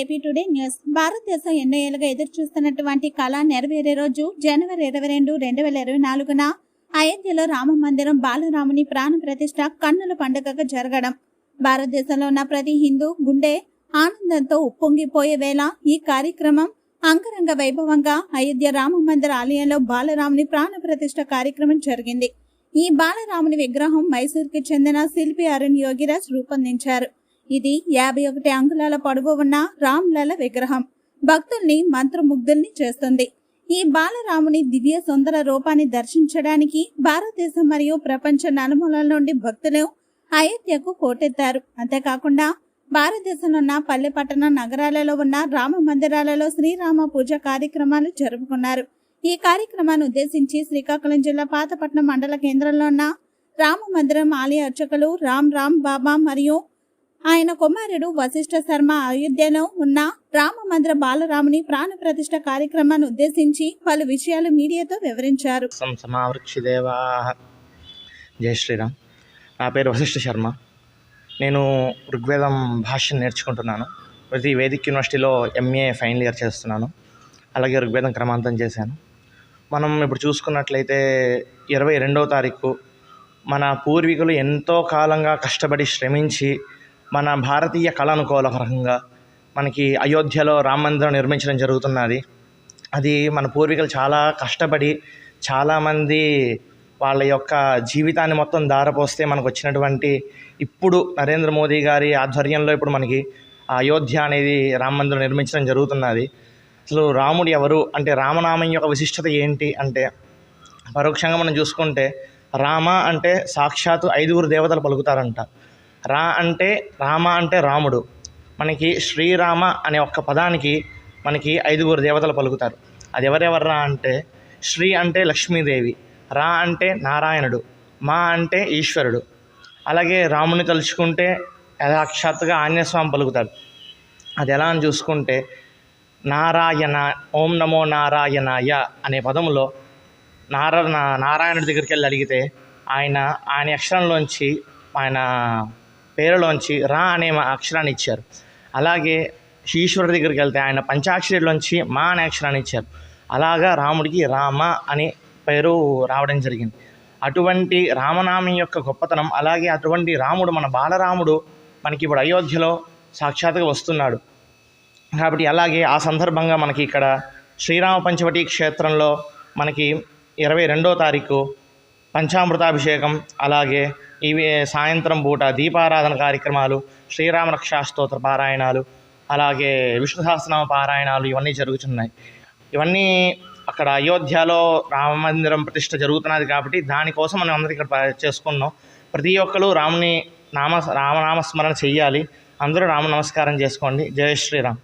AP today news. భారతదేశం ఎన్నో ఏళ్ళుగా ఎదురు చూస్తున్నటువంటి కళ నెరవేరే రోజు జనవరి ఇరవై రెండు రెండు వేల ఇరవై నాలుగున అయోధ్యలో రామ మందిరం బాలరాముని ప్రాణ ప్రతిష్ట కన్నుల పండుగగా జరగడం. భారతదేశంలో ఉన్న ప్రతి హిందూ గుండె ఆనందంతో ఉప్పొంగిపోయే వేళ ఈ కార్యక్రమం అంగరంగ వైభవంగా అయోధ్య రామ మందిర ఆలయంలో బాలరాముని ప్రాణ ప్రతిష్ట కార్యక్రమం జరిగింది. ఈ బాలరాముని విగ్రహం మైసూర్కి చెందిన శిల్పి అరుణ్ యోగిరాజ్ రూపొందించారు. ఇది యాభై ఒకటి అంగుళాల పొడవు ఉన్న రామ్లల విగ్రహం. భక్తుల్ని మంత్రముగ్ధుల్ని చేస్తుంది. ఈ బాలరాముని దివ్య సుందర రూపాన్ని దర్శించడానికి భారతదేశం మరియు ప్రపంచ నలుమూలల నుండి భక్తులు అయోధ్యకు కోటెత్తారు. అంతేకాకుండా భారతదేశంలో ఉన్న పల్లె పట్టణ నగరాలలో ఉన్న రామ మందిరాలలో శ్రీరామ పూజ కార్యక్రమాలు జరుపుకున్నారు. ఈ కార్యక్రమాన్ని ఉద్దేశించి శ్రీకాకుళం జిల్లా పాతపట్నం మండల కేంద్రంలో ఉన్న రామ మందిరం ఆలయ అర్చకులు రామ్ రామ్ బాబా మరియు ఆయన కుమారుడు వశిష్ఠ శర్మ అయోధ్యలో ఉన్న రామ మందిర బాలరాముని ప్రాణ ప్రతిష్ట కార్యక్రమాన్ని ఉద్దేశించి పలు విషయాలు మీడియాతో వివరించారు. సం జై శ్రీరామ్. నా పేరు వశిష్ఠ శర్మ. నేను ఋగ్వేదం భాషను నేర్చుకుంటున్నాను. ప్రతి వేదిక్ యూనివర్సిటీలో ఎంఏ ఫైనల్ ఇయర్ చేస్తున్నాను. అలాగే ఋగ్వేదం క్రమాంతం చేశాను. మనం ఇప్పుడు చూసుకున్నట్లయితే ఇరవై రెండవ తారీఖు మన పూర్వీకులు ఎంతో కాలంగా కష్టపడి శ్రమించి మన భారతీయ కళనుకోల రకంగా. మనకి అయోధ్యలో రామ మందిరం నిర్మించడం జరుగుతున్నది. అది మన పూర్వీకులు చాలా కష్టపడి చాలామంది వాళ్ళ యొక్క జీవితాన్ని మొత్తం దారపోస్తే మనకు వచ్చినటువంటి ఇప్పుడు నరేంద్ర మోదీ గారి ఆధ్వర్యంలో ఇప్పుడు మనకి అయోధ్య అనేది రామ మందిరం నిర్మించడం జరుగుతున్నది. అసలు రాముడు ఎవరు? అంటే రామనామం యొక్క విశిష్టత ఏంటి అంటే పరోక్షంగా మనం చూసుకుంటే రామ అంటే సాక్షాత్తు ఐదుగురు దేవతలు పలుకుతారంట. రా అంటే రామ అంటే రాముడు. మనకి శ్రీరామ అనే ఒక్క పదానికి మనకి ఐదుగురు దేవతలు పలుకుతారు. అది ఎవరెవర్రా అంటే శ్రీ అంటే లక్ష్మీదేవి రా అంటే నారాయణుడు మా అంటే ఈశ్వరుడు. అలాగే రాముని తలుచుకుంటే యథాక్షాత్తుగా ఆంజనేయస్వామి పలుకుతాడు. అది ఎలా అని చూసుకుంటే నారాయణ ఓం నమో నారాయణాయ అనే పదములో నారా నారాయణుడి దగ్గరికి వెళ్ళి అడిగితే ఆయన ఆయన అక్షరంలోంచి ఆయన పేరులోంచి రా అనే మా అక్షరాన్ని ఇచ్చారు. అలాగే ఈశ్వరుడి దగ్గరికి వెళ్తే ఆయన పంచాక్షరిలోంచి మా అనే అక్షరాన్ని ఇచ్చారు. అలాగా రాముడికి రామ అనే పేరు రావడం జరిగింది. అటువంటి రామనామం యొక్క గొప్పతనం అలాగే అటువంటి రాముడు మన బాలరాముడు మనకి ఇప్పుడు అయోధ్యలో సాక్షాత్గా వస్తున్నాడు. కాబట్టి అలాగే ఆ సందర్భంగా మనకి ఇక్కడ శ్రీరామ పంచవటి క్షేత్రంలో మనకి ఇరవై రెండో తారీఖు పంచామృతాభిషేకం అలాగే ఇవి సాయంత్రం పూట దీపారాధన కార్యక్రమాలు శ్రీరామ రక్షాస్తోత్ర పారాయణాలు అలాగే విష్ణు సహస్రనామ పారాయణాలు ఇవన్నీ జరుగుతున్నాయి ఇవన్నీ అక్కడ అయోధ్యలో రామ మందిరం ప్రతిష్ట జరుగుతున్నది కాబట్టి దానికోసం మనం అందరికి ఇక్కడ చేసుకున్నాం. ప్రతి ఒక్కరు రాముని నామ రామనామస్మరణ చెయ్యాలి. అందరూ రామ నమస్కారం చేసుకోండి. జయ శ్రీరామ్.